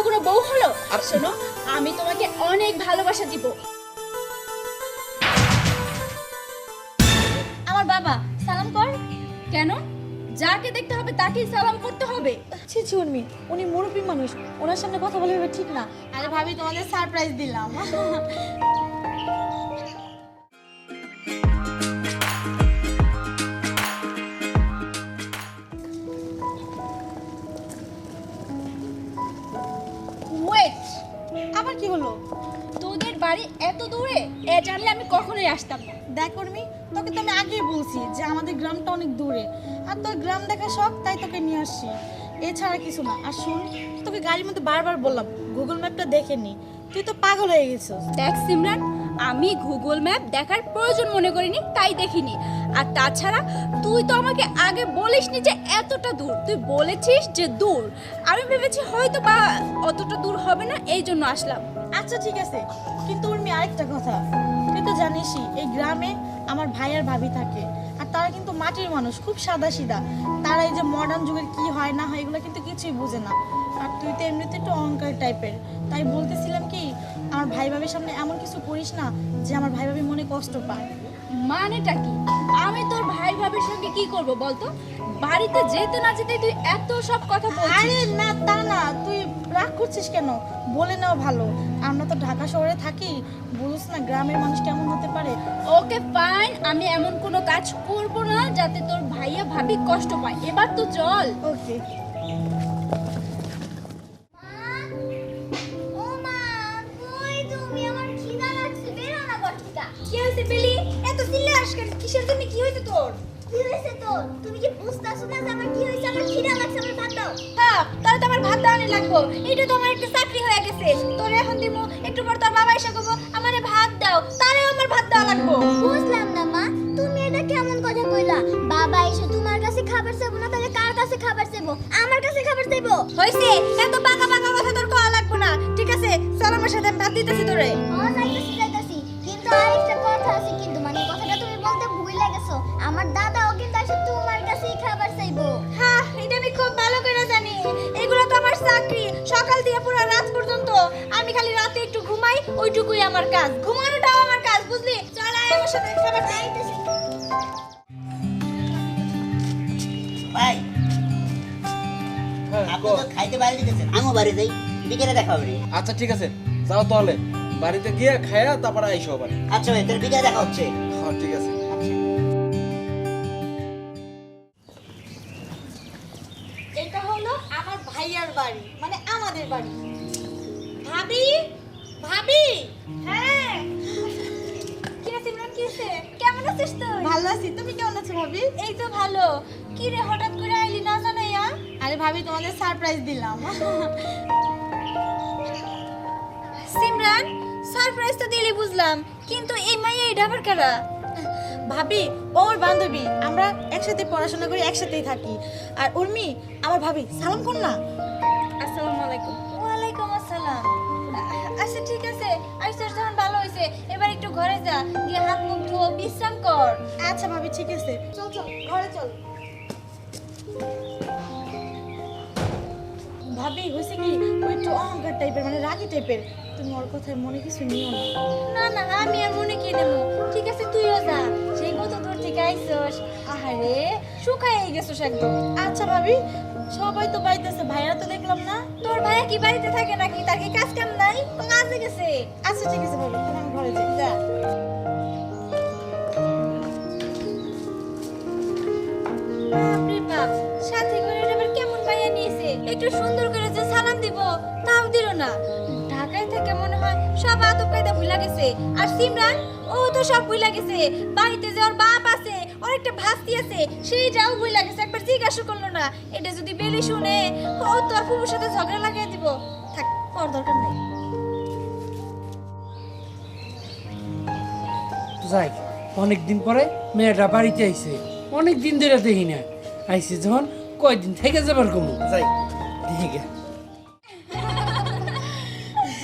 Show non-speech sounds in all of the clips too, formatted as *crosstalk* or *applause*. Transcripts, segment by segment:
এটা কোনো বউ হলো? আর- শোনো আমি তোমাকে অনেক ভালোবাসা দিব। আমার বাবা সালাম কর। কেন? যাকে দেখতে হবে তাকেই সালাম করতে হবে। ছি ছি উর্মি উনি মুরব্বী মানুষ। ওনার সামনে কথা বলে ঠিক না। আরে ভাবি তোমাদের সারপ্রাইজ দিলাম। আবার কি হলো? তোদের বাড়ি এত দূরে? এ জানলে আমি কখনোই আসতাম না। দেখ করমি তোকে তো আমি আগেই বলছি যে আমাদের গ্রামটা অনেক দূরে। আর তোর গ্রাম দেখা শখ তাই তোকে নিয়ে আসছি। এছাড়া কিছু না। আর শুন তোকে গাড়ির মধ্যে বারবার বললাম গুগল ম্যাপটা দেখে নি। তুই তো পাগল হয়ে গেছিস। দেখ সিমরান আমি গুগল ম্যাপ দেখার প্রয়োজন মনে করিনি, তাই দেখিনি। আর তাছাড়া তুই তো আমাকে আগে বলিসনি যে এতটা দূর। তুই বলেছিস যে দূর। আমি ভেবেছি হয়তো বা অতটা দূর হবে না, এই জন্য আসলাম। আচ্ছা ঠিক আছে। কিন্তু উর্মি, আরেকটা কথা। তুই তো জানিসই, এই গ্রামে আমার ভাই আর ভাবি থাকে। আর তারা কিন্তু মাটির মানুষ, খুব সাদা সিধা তারা এই যে মডার্ন যুগের কি হয় না হয়, এগুলো কিন্তু কিছুই বুঝে না। আর তুই তো এমনিতে একটু অহংকার টাইপের তাই বলতেছিলাম কি আমার ভাই ভাবির সামনে এমন কিছু করিস না যে আমার ভাই ভাবি মনে কষ্ট পায়। মানেটা কি? আমি তোর ভাই ভাবির সঙ্গে কি করব বলতো? বাড়িতে যেতে না যেতে তুই এত সব কথা বলছিস। আরে না তা না। তুই রাগ করছিস কেন? বলে নাও ভালো। আমরা তো ঢাকা শহরে থাকি। বুঝিস না গ্রামের মানুষ কেমন হতে পারে? ওকে ফাইন আমি এমন কোনো কাজ করব না যাতে তোর ভাইয়া ভাবি কষ্ট পায়। এবার তো চল। ওকে। কি হয়েছে তোর? তুমি কি বুঝতাছো না আমার কি হয়েছে আমার খিদা লাগছে আমার ভাত দাও। থাক তাহলে তো আমার ভাত দাওয়ানি লাগবো। এটা তো আমার একটা চাকরি হয়ে গেছে। তোর এখন দিব একটু পর তোর বাবা এসে কবো আমারে ভাত দাও। তাহলে আমার ভাত দেওয়া লাগবো। বুঝলাম না মা। তুমি এটা কেমন কথা কইলা? বাবা এসে তোমার কাছে খাবার চাইব না তাহলে কার কাছে খাবার চাইব? আমার কাছে খাবার চাইব? হয়েছে এত বাঁকা বাঁকা কথা তোর কওয়া লাগবো না। ঠিক আছে চল আমার সাথে ভাত দিতেছি তোরে। ও যাইতাছি সকাল থেকে পুরো রাত পর্যন্ত। আমি খালি রাতে একটু ঘুমাই ওইটুকুই আমার কাজ। ঘুমানোটাও আমার কাজ বুঝলি? চল আয় আমার সাথে খাবার খাই যাইতাছি ভাই হ্যাঁ, আপনি তো খাইতে বাইরে দিতেছেন আমিও বাড়ি যাই বিকেলে দেখা হবে। আচ্ছা ঠিক আছে। যাও তাহলে। বাড়িতে গিয়ে খায়া তারপরে আইসো আবার। আচ্ছা ভাই তোর বিকেলে দেখা হচ্ছে। হ্যাঁ ঠিক আছে। তুমি কেমন আছো ভাবি? এই তো ভালো। কি রে হঠাৎ করে আইলি না জানাইয়া আরে ভাবি তোমাদের সারপ্রাইজ দিলাম। সিমরান সারপ্রাইজ তো দিলি বুঝলাম কিন্তু এই মাইয়া এই ডাবার কারা? ভাবি ওর বান্ধবী। আমরা একসাথে পড়াশোনা করি একসাথেই থাকি। আর উর্মি আমার ভাবি সালাম কর না। আসসালামু আলাইকুম। ওয়ালাইকুম আসসালাম। আচ্ছা ঠিক আছে আইসার ঘরে যা গিয়ে হাত মুখ ধো বিশ্রাম কর। আচ্ছা ভাবি ঠিক আছে। চল চল ঘরে চল। ভাবি হয়েছে কি? ওই একটু অহংকার টাইপের মানে রাগি টাইপের তুমি ওর কথায় মনে কিছু নিও না। না না আমি আর মনে কি দেবো ঠিক আছে তুইও যা। সেই কত দূর থেকে আইসস। আহারে শুকাই গেছস একদম। আচ্ছা ভাবি সবাই তো বাড়িতেছে ভাইয়া তো দেখলাম না। তোর ভাইয়া কি বাড়িতে থাকে নাকি? তার কি কাজ কাম নাই? ও কাজে গেছে। আচ্ছা ঠিক আছে ভাবি তাহলে আমি ঘরে যাই। যা। বাপরে বাপ সাথে করে আবার কেমন পাইয়া নিয়েছে? একটু সুন্দর করে যে সালাম দিব তাও দিল না। থেকে মনে হয় সব আদব কায়দা ভুলা গেছে। আর সিমরান ও তো সব ভুলা গেছে। বাড়িতে যে ওর বাপ আছে ওর একটা ভাস্তি আছে সেই যাও ভুলা গেছে একবার জিজ্ঞাসা করল না। এটা যদি বেলি শুনে ও তো আর ফুবুর সাথে ঝগড়া লাগিয়ে দিব। থাক ওর দরকার নেই। যাই অনেকদিন পরে মেয়েটা বাড়িতে আইছে। অনেক দিন ধরে দেখি না আইছে যখন কয়দিন থেকে যাবার কমু? যাই দেখি গে।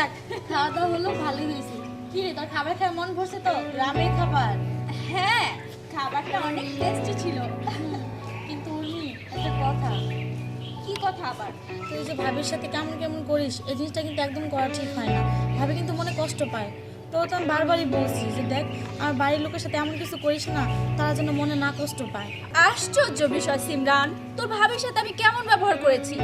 যাক খাওয়া দাওয়া হলো ভালোই হয়েছে। কি রে তোর খাবার খেয়ে মন ভরছে তো? গ্রামের খাবার। হ্যাঁ খাবারটা অনেক টেস্টি ছিল। কিন্তু উনি একটা কথা কি কথা কথা আবার? তুই যে ভাবির সাথে কেমন কেমন করিস এই জিনিসটা কিন্তু একদম করা ঠিক হয় না। ভাবি কিন্তু মনে কষ্ট পায়। তো তো আমি বারবারই বলছি যে দেখ আমার বাড়ির লোকের সাথে এমন কিছু করিস না তারা যেন মনে না কষ্ট পায়। আশ্চর্য বিষয় সিমরান। তোর ভাবির সাথে আমি কেমন ব্যবহার করেছি?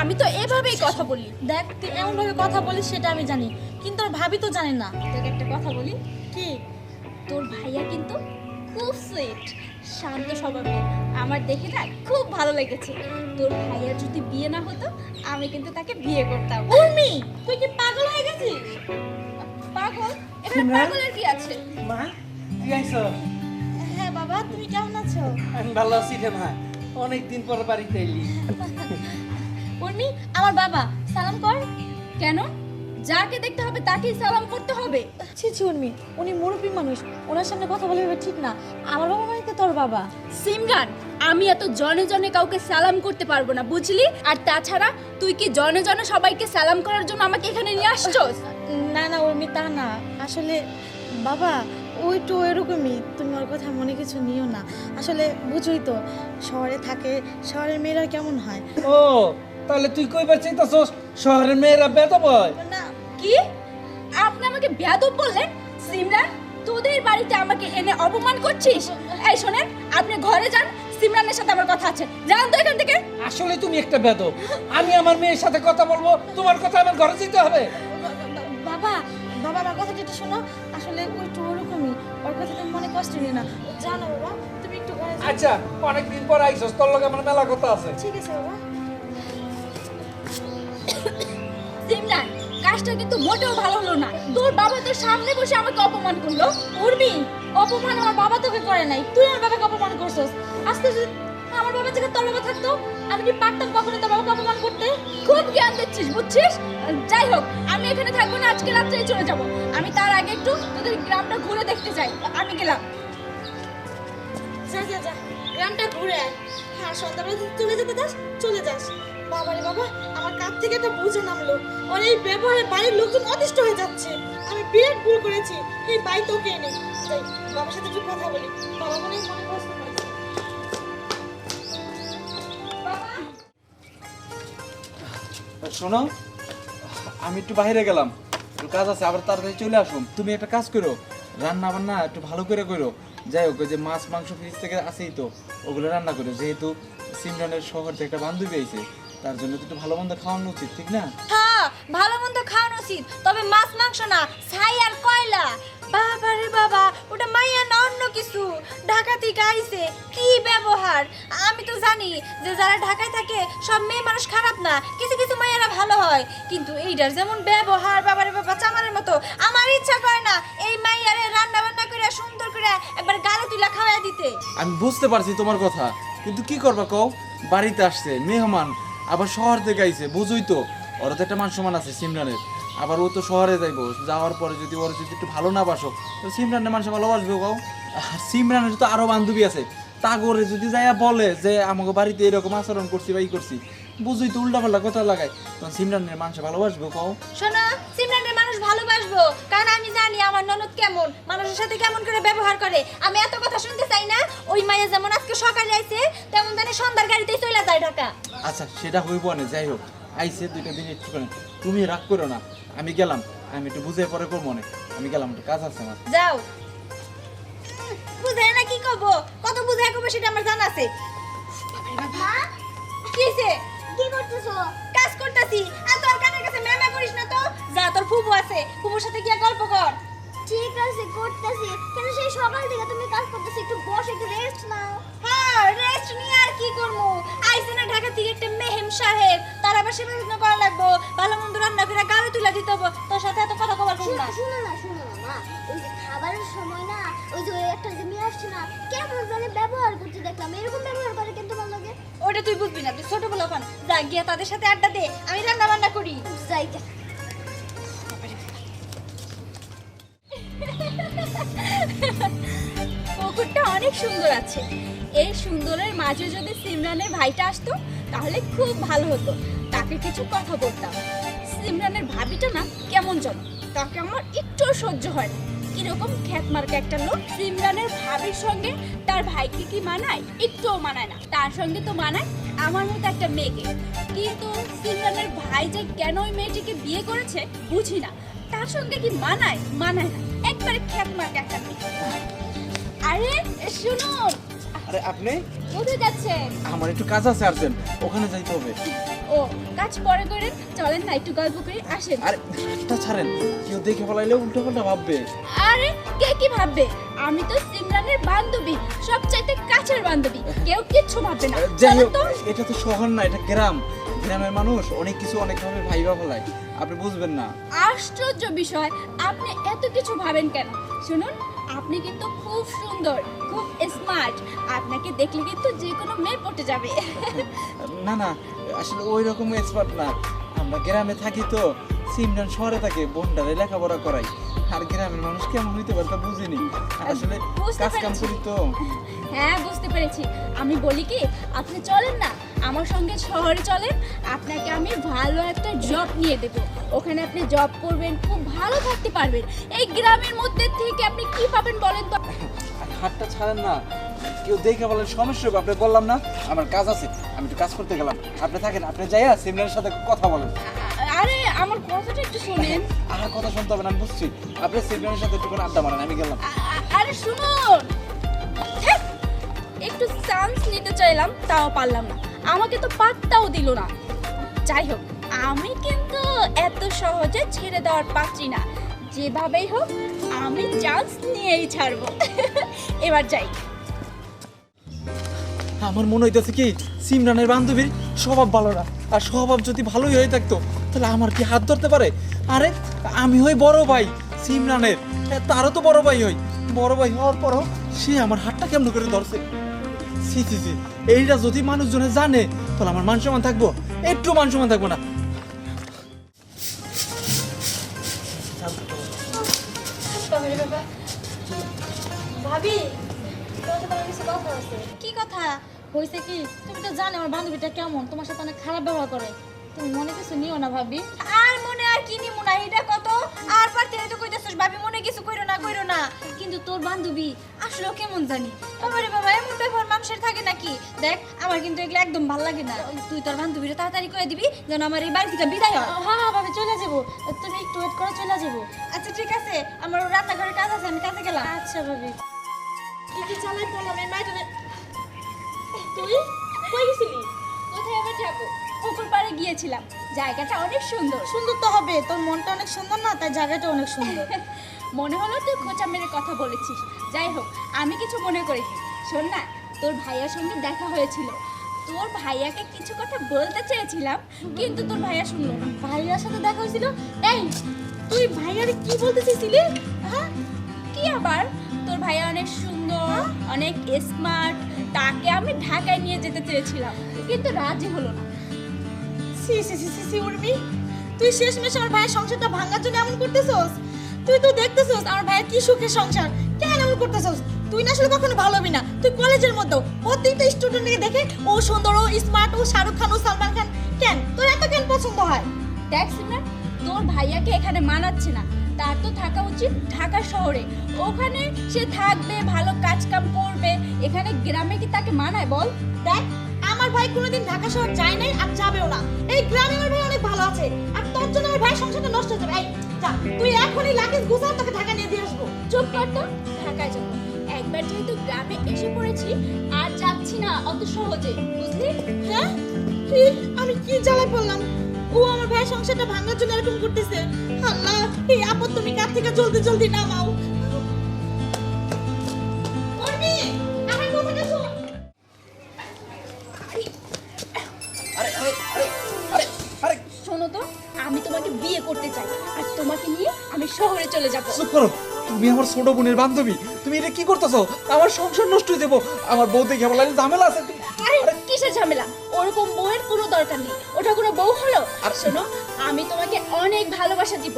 আমি তো এভাবেই কথা বলি। দেখ তুই এমনভাবে কথা বলিস সেটা আমি জানি। কিন্তু আর ভাবি তো জানে না। তোকে একটা কথা বলি? কি? তোর ভাইয়া কিন্তু খুব সুইট শান্ত স্বভাবের। আমার দেখে না খুব ভালো লেগেছে। তোর ভাইয়া যদি বিয়ে না হতো আমি কিন্তু তাকে বিয়ে করতাম। উর্মি তুই কি পাগল হয়ে গেছিস? পাগল? এখানে পাগলের কি আছে? মা তুই আইছো? হ্যাঁ বাবা তুমি কেমন আছো? আমি ভালো আছি রে মা। অনেকদিন পর বাড়িতে এলি। উর্মি আমার বাবা সালাম কর। কেন? যাকে দেখতে হবে তাকেই সালাম করতে হবে। ছি ছি উর্মি উনি মুরব্বী মানুষ। ওনার সামনে কথা বলে ঠিক না। আমার বাবা মানে তোর বাবা? সিমরান আমি এত জনে জনে কাউকে সালাম করতে পারব না বুঝলি? আর তাছাড়া তুই কি জনে জনে সবাইকে সালাম করার জন্য আমাকে এখানে নিয়ে আসছস? না না উর্মি তা না। আসলে বাবা ওই তো এরকমই। তুমি ওর কথা মনে কিছু নিও না। আসলে বুঝোই তো শহরে থাকে শহরের মেয়েরা কেমন হয়? ও তাহলে তুই কই কইবার চাইতাছস শহরের মেয়েরা বেদব হয়। না কি? আপনি আমাকে বেয়াদব বললেন? সিমরান তোদের বাড়িতে আমাকে এনে অপমান করছিস? এই শোনেন আপনি ঘরে যান সিমরানের সাথে আমার কথা আছে। যান তো এখান থেকে। আসলে তুমি একটা বেদব। আমি আমার মেয়ের সাথে কথা বলব তোমার কথা আমার ঘরে যেতে হবে। বাবা বাবা আমার কথা যেটা শোনো আসলে ওই তো ওরকমই। ওর কথা তুমি মনে কষ্ট নিও না। জানো বাবা তুমি একটু ঘরে যাও। আচ্ছা অনেকদিন পর আইছস তোর লগে আমার মেলা কথা আছে। ঠিক আছে বাবা। সিমরান কাজটা কিন্তু মোটেও ভালো হলো না। সামনে বসে আমাকে অপমান করল। উর্মি, অপমান আমার বাবা তোকে করে নাই। তুই আমার বাবাকে অপমান করছস। আজকে যদি আমার বাবা থেকে তোর থাকতো, আমি কি পারতাম কখনো তোর বাবাকে অপমান করতে? খুব জ্ঞান দিচ্ছিস, বুঝছিস? যাই হোক, আমি এখানে থাকব না, আজকে রাত্রেই চলে যাব। আমি তার আগে একটু তোদের গ্রামটা ঘুরে দেখতে চাই আমি গেলাম। যা যা গ্রামটা ঘুরে আয়। হ্যাঁ সন্ধ্যাবেলা চলে যেতে চাস চলে যাস। বাবা, আমার কাছ থেকে বুঝে নামলো। ওর এই ব্যবহারে বাড়ির লোকজন অতিষ্ঠ হয়ে যাচ্ছে। আমি বিরাট ভুল করেছি। এই তোকে এনে বাবার সাথে একটু কথা বলি। বাবা মনে মনে শোনো, আমি একটু বাইরে গেলাম। একটু কাজ আছে, আবার তাড়াতাড়ি চলে আসুন। তুমি একটা কাজ করো রান্না বান্না একটু ভালো করে করো। যাই হোক যে মাছ, মাংস ফ্রিজ থেকে আছেই তো, ওগুলো রান্না করো। যেহেতু সিমরানের শহর থেকে একটা বান্ধবী আইছে তার জন্য তো ভালো মন্দ খাওয়ানো উচিত ঠিক না? হ্যাঁ ভালো মন্দ খাওয়ানো উচিত তবে মাছ মাংস না ছাই আর কয়লা। বাবা রে বাবা ওটা মাইয়া না অন্য কিছু। ঢাকা থেকে আইছে কি ব্যবহার? আমি তো জানি যে যারা ঢাকায় থাকে সব মেয়ে মানুষ খারাপ না কিছু কিছু মায়েরা ভালো হয়। কিন্তু এইটার যেমন ব্যবহার বাবারে বাবা চামারের মতো আমার ইচ্ছা করে না এই মাইয়ারে রান্না বান্না করে সুন্দর করে একবার গালে তুলা খাওয়াই দিতে। আমি বুঝতে পারছি তোমার কথা কিন্তু কি করবা কও? বাড়িতে আসছে মেহমান আবার শহর থেকে আইছে, বুঝুই তো। ওর তো একটা মান আছে সিমরানের। আবার ও তো শহরে যাইব, যাওয়ার পরে যদি ওর যদি একটু ভালো না বাসো, তো সিমরানের মানুষ ভালোবাসবে কাউ আর সিমরানের তো আরও বান্ধবী আছে। তা করে যদি যাইয়া বলে যে আমাকে বাড়িতে এরকম আচরণ করছি বা ই করছি বুঝুই তো উল্টা পাল্টা কথা লাগাই তখন সিমরানের মানুষ ভালোবাসবে কও। শোনো সিমরানের মানুষ ভালোবাসবো কারণ আমি জানি আমার ননদ কেমন মানুষের সাথে কেমন করে ব্যবহার করে। আমি এত কথা শুনতে চাই না ওই মাইয়া যেমন আজকে সকালে আইছে তেমন জানি সন্ধ্যার গাড়িতেই চলে যায় ঢাকা। আচ্ছা সেটা হইব না যাই হোক। আইসে দুইটা দিন একটু করে তুমি রাগ করো না আমি গেলাম। আমি একটু বুঝে পরে করব না। আমি গেলাম একটু কাজ আছে আমার। যাও। বুঝে না কি করব আছে। মা কি করতেছো? কাজ করতেছি। আর তোর কানের কাছে করিস না তো? যা তোর ফুবু আছে। ফুবুর সাথে গিয়ে গল্প কর। ঠিক আছে করতেছি। কিন্তু সেই সকাল থেকে তুমি কাজ করতেছি। একটু বসে একটু রেস্ট নাও। হ্যাঁ রেস্ট নিয়ে আর কি করব? আইসে না ঢাকা থেকে একটা মেহেম সাহেব। তার আবার সেবা যত্ন করা লাগবো। ভালো মন্দ রান্না করে গাড়ি তুলে দিতে হব। তোর সাথে এত কথা কবার করব না শুনো না শুনো না মা। যে সময় না ওই যে ওই একটা যে মেয়ে আসছে না কেমন জানি ব্যবহার করতে দেখলাম এরকম ব্যবহার করে কিন্তু তোমার লগে? ওটা তুই বুঝবি না তুই ছোট বলো পান। যা গিয়ে তাদের সাথে আড্ডা দে আমি রান্না বান্না করি যাইতে পুকুরটা অনেক সুন্দর আছে। এই সুন্দরের মাঝে যদি সিমরানের ভাইটা আসতো তাহলে খুব ভালো হতো। তাকে কিছু কথা বলতাম। সিমরানের ভাবিটা না কেমন যেন তাকে আমার একটু সহ্য হয় না কীরকম খ্যাত মার্কা একটা লোক? সিমরানের ভাবির সঙ্গে তার ভাইকে কি মানায়? একটুও মানায় না। তার সঙ্গে তো মানায় আমার মতো একটা মেয়েকে। কিন্তু সিমরানের ভাই যে কেন ওই মেয়েটিকে বিয়ে করেছে বুঝি না। তার সঙ্গে কি মানায়? মানায় না। একবারে খ্যাত মার্কা একটা মেয়ে। আরে শুনুন। আরে আপনি? কোথায় যাচ্ছেন? আমার একটু কাজ আছে আর্জেন্ট। ওখানে যাইতে হবে। ও কাজ পরে করেন চলেন না একটু গল্প করে আসেন। আরে হাতটা ছাড়েন কেউ দেখে ফেলাইলে উল্টো পাল্টা ভাববে। আরে কে কি ভাববে? আমি তো সিমরানের বান্ধবী সবচাইতে কাছের বান্ধবী কেউ কিচ্ছু ভাববে না। যাই হোক এটা তো শহর না এটা গ্রাম। গ্রামের মানুষ অনেক কিছু অনেকভাবে ভাইবা ফেলায় আপনি বুঝবেন না। আশ্চর্য বিষয় আপনি এত কিছু ভাবেন কেন? শুনুন আপনি কিন্তু খুব সুন্দর খুব স্মার্ট আপনাকে দেখলে কিন্তু যে কোনো মেয়ে পটে যাবে। না না আসলে ওই রকম এক্সপার্ট না। আমরা গ্রামে থাকি তো সিমরান শহরে থাকে বোনটারে লেখাপড়া করাই। আর গ্রামের মানুষ কেমন হইতে পারে তা বুঝিনি। আসলে কাজ কাম করি তো। হ্যাঁ বুঝতে পেরেছি। আমি বলি কি আপনি চলেন না আমার সঙ্গে শহরে চলেন। আপনাকে আমি ভালো একটা জব নিয়ে দেব। ওখানে আপনি জব করবেন খুব ভালো থাকতে পারবেন। এই গ্রামের মধ্যে থেকে আপনি কি পাবেন বলেন তো? হাতটা ছাড়েন না। কেউ দেখে বলেন সমস্যা হবে আপনি বললাম না আমার কাজ আছে আমি একটু কাজ করতে গেলাম। আপনি থাকেন আপনি যাইয়া সিমরানের সাথে কথা বলেন। আরে আমার কথাটা একটু শুনেন। আমার কথা শুনতে হবে না আমি বুঝছি। আপনি সিমরানের সাথে একটু আড্ডা মারেন আমি গেলাম। আরে শুনুন। একটু চান্স নিতে চাইলাম তাও পারলাম না। আমাকে তো পাত্তাও দিল না। যাই হোক আমি কিন্তু এত সহজে ছেড়ে দেওয়ার পাচ্ছি না। যেভাবেই হোক আমি চান্স নিয়েই ছাড়বো। *laughs* এবার যাই। আমার মনে হইতেছে কি সিমরানের বান্ধবীর স্বভাব ভালো না আর স্বভাব যদি ভালোই হয়ে থাকতো তাহলে আমার কি হাত ধরতে পারে? আরে আমি হই বড় ভাই সিমরানের। তারও তো বড় ভাই হই। বড় ভাই হওয়ার পরও সে আমার হাতটা কেমন করে ধরছে? সি সি সি এইটা যদি মানুষজনে জানে তাহলে আমার মান সম্মান থাকব। একটু মান সম্মান থাকব না। ভাবি কি কথা? হয়েছে কি? তুমি তো জানো আমার বান্ধবীটা কেমন তোমার সাথে অনেক খারাপ ব্যবহার করে। তুমি মনে কিছু নিও না ভাবি। আর মনে আর কি নিমু না এটা কত? আর পারতে তো কইতাছস ভাবি মনে কিছু কইরো না কইরো না। কিন্তু তোর বান্ধবী আসলে কেমন জানি? আমারে বাবা এমন ব্যাপার মানুষের থাকে নাকি? দেখ আমার কিন্তু এগুলো একদম ভালো লাগে না। তুই তোর বান্ধবীরে তাড়াতাড়ি করে দিবি যেন আমার এই বাড়ি থেকে বিদায় হয়। হ্যাঁ হ্যাঁ ভাবি চলে যাব। তুমি একটু ওয়েট করে চলে যাব। আচ্ছা ঠিক আছে। আমার রান্নাঘরের কাজ আছে আমি কাজে গেলাম। আচ্ছা ভাবি। কি কি চালাই পড়লাম এই মাইজনে তুই? কই গেছিলি? কোথায় আবার যাব? পুকুর পাড়ে গিয়েছিলাম। জায়গাটা অনেক সুন্দর। সুন্দর তো হবে তোর মনটা অনেক সুন্দর না তাই জায়গাটা অনেক সুন্দর। *laughs* মনে হলো তুই খোঁচা মেরে কথা বলেছিস। যাই হোক আমি কিছু মনে করিনি শোন না তোর ভাইয়ার সঙ্গে দেখা হয়েছিল। তোর ভাইয়াকে কিছু কথা বলতে চেয়েছিলাম কিন্তু তোর ভাইয়া শুনলো না। ভাইয়ার সাথে দেখা হয়েছিল? এই তুই ভাইয়ারে কি বলতে চাইছিলি হ্যাঁ? আবার? তোর ভাইয়া অনেক সুন্দর অনেক স্মার্ট তাকে আমি ঢাকায় নিয়ে যেতে চেয়েছিলাম। কিন্তু রাজি হলো না। সি সি সি সি সি উর্মি। তুই শেষমেশ আমার ভাইয়ের সংসারটা ভাঙার জন্য এমন করতেছস? তুই তো দেখতেছস আমার ভাইয়ের কি সুখের সংসার। কেন এমন করতেছস? তুই না আসলে কখনো ভালো হবি না। তুই কলেজের মতো প্রত্যেকটা স্টুডেন্টকে দেখে ও সুন্দর ও স্মার্ট ও শাহরুখ খান ও সালমান খান। কেন? তোর এত কেন পছন্দ হয়? দেখ সিমরান তোর ভাইয়াকে এখানে মানাচ্ছে না। তার তো থাকা উচিত ঢাকা শহরে। ওখানে সে থাকবে ভালো কাজ কাম করবে। এখানে গ্রামে কি তাকে মানায় বল? দেখ আমার ভাই কোনোদিন ঢাকা শহর যায় নাই আর যাবেও না। এই গ্রামে আমার ভাই অনেক ভালো আছে। আর তোর জন্য আমার ভাই সংসারটা নষ্ট হয়ে যাবে। এই যা তুই এখনই লাগেজ গুছা তোকে ঢাকা নিয়ে দিয়ে আসব। চুপ কর তো ঢাকায় যাব। একবার যেহেতু গ্রামে এসে পড়েছি আর যাচ্ছি না অত সহজে বুঝলি? হ্যাঁ? আমি কি জ্বালায় পড়লাম? ও আমার ভাইয়ের সংসারটা ভাঙার জন্য এরকম করতেছে। আল্লাহ এই আপদ তুমি কার থেকে জলদি জলদি নামাও? শোনো। তো আমি তোমাকে বিয়ে করতে চাই। আর তোমাকে নিয়ে আমি শহরে চলে যাব। চুপ করো। তুমি আমার ছোট বোনের বান্ধবী। তুমি এটা কি করতেছো? আমার সংসার নষ্ট হয়ে যাব। আমার বউ দেখে বলা ঝামেলা আছে। আরে কিসের ঝামেলা? ওরকম বউয়ের কোনো দরকার নেই। ওটা কোনো বউ হলো আর শোনো আমি তোমাকে অনেক ভালোবাসা দিব।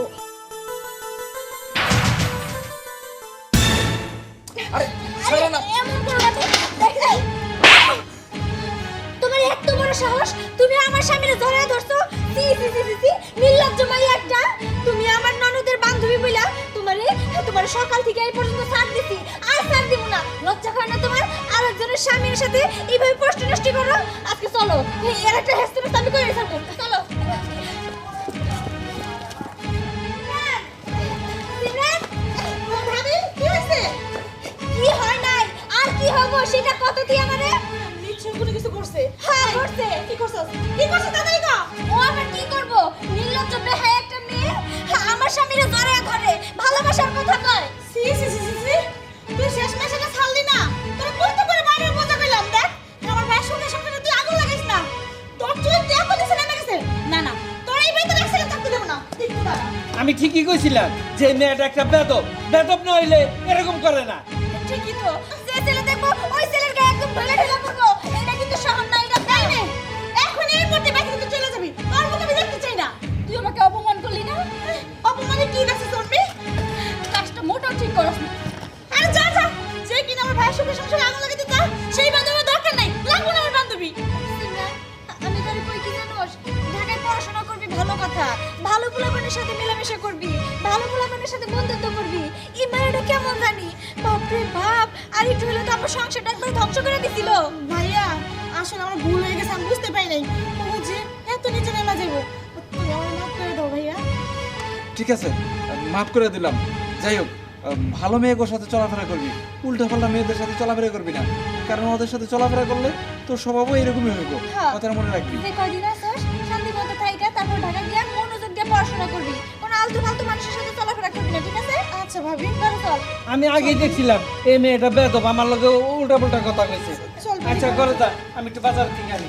আরে ছাড়ো না। এমন করো না তো। দেখো, এই। তোমার এত বড় সাহস তুমি আমার স্বামীর ধরে ধরছো। সি সি সি সি সি নির্লজ্জ মাই একটা। তুমি আমার ননদের বান্ধবী বইলা তোমারে তোমার সকাল থেকে এই পর্যন্ত সার দিছি। দিব না লজ্জা করে না তোমার? আরেকজনের স্বামীর সাথে এইভাবে প্রশ্ন নষ্টি করো? আজকে চলো এর একটা হেস্তের আমি করে থাকব চলো। কি? হয় নাই? আর কি হব? সেটা কত দিয়ে আমারে নিশ্চয় কোনো কিছু করছে। হ্যাঁ করছে। কি করছস কি করছিস কইছিলাম যে মেয়েটা একটা বেদব। বেদব নইলে এরকম করে না। ঠিক আছে মাফ করে দিলাম। যাই হোক ভালো মেয়েদের সাথে চলাফেরা করবি। উল্টা পাল্টা মেয়েদের সাথে চলাফেরা করবি না। কারণ ওদের সাথে চলাফেরা করলে তোর স্বভাবও এরকমই হইব। হ্যাঁ। কথাটা মনে রাখবি। কয়দিন আসস শান্তি মতো থাইকা তারপর ঢাকা গিয়া মনোযোগ দিয়ে পড়াশোনা করবি। কোনো আলতু ফালতু মানুষের সাথে চলাফেরা করবি না ঠিক আছে? আচ্ছা ভাবি। চল। আমি আগেই দেখছিলাম এই মেয়েটা বেদব আমার লগে উল্টা পাল্টা কথা কইছে। চল আচ্ছা করে যা আমি একটু বাজার থেকে আনি।